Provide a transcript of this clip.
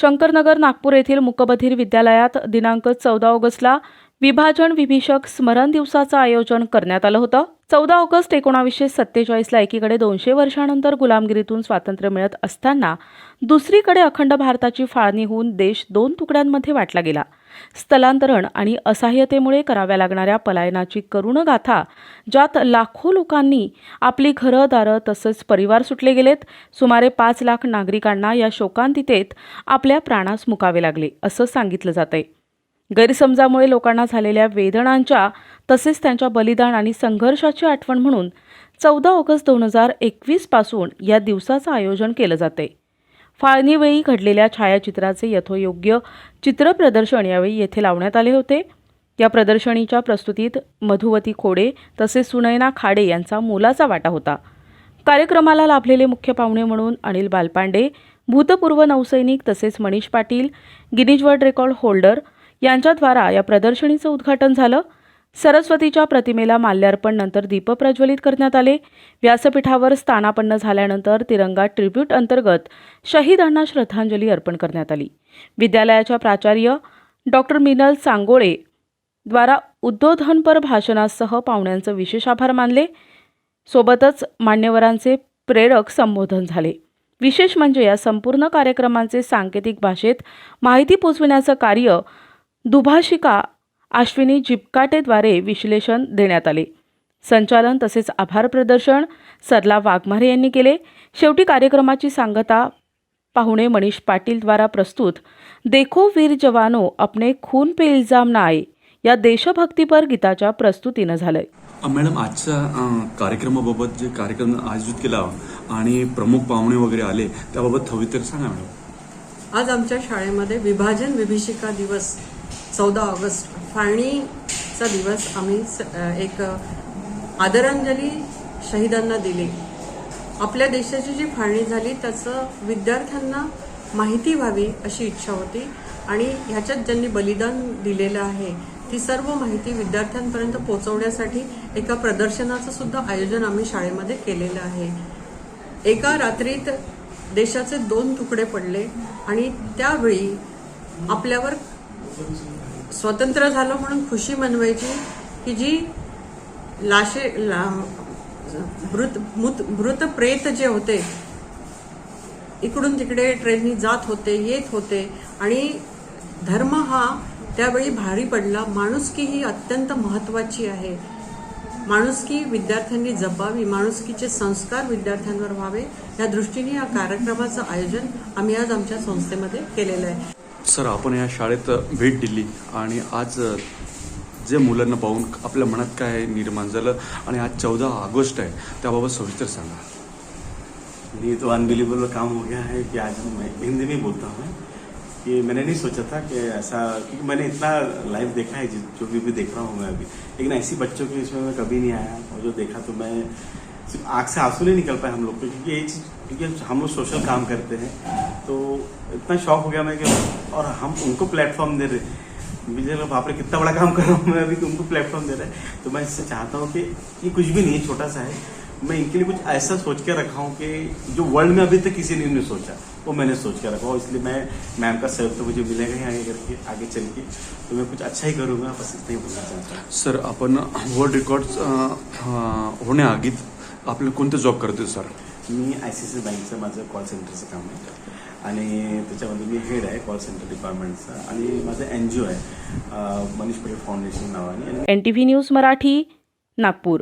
शंकरनगर नागपूर येथील मुकबधीर विद्यालयात दिनांक चौदा ऑगस्टला विभाजन विभीषक स्मरण दिवसाचं आयोजन करण्यात आलं होतं. चौदा ऑगस्ट एकोणावीसशे सत्तेचाळीसला एकीकडे दोनशे वर्षानंतर गुलामगिरीतून स्वातंत्र्य मिळत असताना दुसरीकडे अखंड भारताची फाळणी होऊन देश दोन तुकड्यांमध्ये वाटला गेला. स्थलांतरण आणि असहाय्यतेमुळे कराव्या लागणाऱ्या पलायनाची करुण गाथा ज्यात लाखो लोकांनी आपली घरं दारं तसंच परिवार सुटले गेलेत सुमारे पाच लाख नागरिकांना या शोकांतितेत आपल्या प्राणास मुकावे लागले असं सांगितलं जातंय. गैरसमजामुळे लोकांना झालेल्या वेदनांच्या तसेच त्यांच्या बलिदान आणि संघर्षाची आठवण म्हणून चौदा ऑगस्ट दोन हजार एकवीसपासून या दिवसाचं आयोजन केलं जाते फाळणीवेळी घडलेल्या छायाचित्राचे यथोयोग्य चित्रप्रदर्शन यावेळी येथे लावण्यात आले होते. या प्रदर्शनीच्या प्रस्तुतीत मधुवती खोडे तसेच सुनयना खाडे यांचा मोलाचा वाटा होता. कार्यक्रमाला लाभलेले मुख्य पाहुणे म्हणून अनिल बालपांडे भूतपूर्व नौसैनिक तसेच Manish Patil Guinness world record holder यांच्याद्वारा या प्रदर्शनीचं उद्घाटन झालं. सरस्वतीच्या प्रतिमेला माल्यार्पण नंतर दीप प्रज्वलित करण्यात आले. व्यासपीठावर स्थानापन्न झाल्यानंतर तिरंगा ट्रिब्यूट अंतर्गत शहीदांना श्रद्धांजली अर्पण करण्यात आली. विद्यालयाच्या प्राचार्य डॉक्टर मिनल सांगोळे द्वारा उद्बोधनपर भाषणासह पाहुण्यांचं विशेष आभार मानले. सोबतच मान्यवरांचे प्रेरक संबोधन झाले. विशेष म्हणजे या संपूर्ण कार्यक्रमांचे सांकेतिक भाषेत माहिती पोचविण्याचं कार्य दुभाषिका अश्विनी जिपकाटेद्वारे विश्लेषण देण्यात आले. संचालन तसेच आभार प्रदर्शन सरला वाघमारे यांनी केले. शेवटी कार्यक्रमाची सांगता पाहुणे मनीष पाटील द्वारा प्रस्तुत देखो वीर जवानो अपने खून पे इल्जाम ना आए. या देशभक्तीपर गीताच्या प्रस्तुतीनं झालंय. मॅडम आजच्या कार्यक्रमाबाबत जे कार्यक्रम आयोजित केला आणि प्रमुख पाहुणे वगैरे आले त्याबाबत थवितर सांगा मॅडम. आज आमच्या शाळेमध्ये विभाजन विभीषिका दिवस चौदा ऑगस्ट. फाळणीचा दिवस आम्ही स- एक आदरांजली शहीदांना दिली. आपल्या देशाची जी फाळणी झाली त्याचं विद्यार्थ्यांना माहिती व्हावी अशी इच्छा होती आणि ह्याच्यात ज्यांनी बलिदान दिलेलं आहे ती सर्व माहिती विद्यार्थ्यांपर्यंत पोहोचवण्यासाठी एका प्रदर्शनाचं सुद्धा आयोजन आम्ही शाळेमध्ये केलेलं आहे. एका रात्रीत देशाचे दोन तुकडे पडले आणि त्यावेळी आपल्यावर स्वतंत्र झालं म्हणून खुशी मनवायची की जी लाशे ला मृत मृत मृत प्रेत जे होते इकडून तिकडे ट्रेननी जात होते येत होते आणि धर्म हा त्यावेळी भारी पडला. माणुसकी ही अत्यंत महत्वाची आहे. माणुसकी विद्यार्थ्यांनी जपावी माणुसकीचे संस्कार विद्यार्थ्यांवर व्हावे या दृष्टीने या कार्यक्रमाचं आयोजन आम्ही आज आमच्या संस्थेमध्ये केलेलं आहे. सर आपण या शाळेत भेट दिली आणि आज जे मुलांना पाहून आपल्या मनात काय निर्माण झालं आणि आज चौदा ऑगस्ट आहे त्याबाबत सविस्तर सांगा. ये तो अनबिलीवेबल काम हो गया है कि आज मैं हिंदी में बोलता हूँ। कि मैंने नहीं सोचा था कि ऐसा क्योंकि मैंने इतना लाइव देखा है जो भी, भी देख रहा हूँ मैं अभी। लेकिन ऐसी बच्चों के इसमें मैं कभी नहीं आया। और जो देखा तो मैं सिर्फ़ आँख से आँसू नहीं निकल पाए हम लोग को क्योंकि ये चीज़ क्योंकि हम लोग सोशल काम करते हैं। तो इतना शौक हो गया मैं कि और हम उनको प्लेटफॉर्म दे रहे मुझे बाप रे कितना बड़ा काम कर रहा हूँ मैं अभी तुमको प्लेटफॉर्म दे रहा है। तो मैं इससे चाहता हूँ कि ये कुछ भी नहीं है छोटा सा है। मैं इनके लिए कुछ ऐसा सोच के रखा हूँ कि जो वर्ल्ड में अभी तक किसी ने नहीं सोचा वो मैंने सोच के रखा। और इसलिए मैं मैम का सहयोग तो मुझे मिलेगा ही आगे करके आगे चल के। तो मैं कुछ अच्छा ही करूँगा बस इतना ही बोलना चाहता हूँ। सर आपण वर्ल्ड रेकॉर्ड होण्याआगीत आपल्याला कोणते जॉब करते हो सर मी आय सी सी बँकचं माझं कॉल सेंटरचं काम आहे. आणि त्याच्यामध्ये मी हेड आहे कॉल सेंटर डिपार्टमेंटचा आणि माझं एन जी ओ आहे मनीष पटेल फाउंडेशन नावाने. N T V news Marathi Nagpur.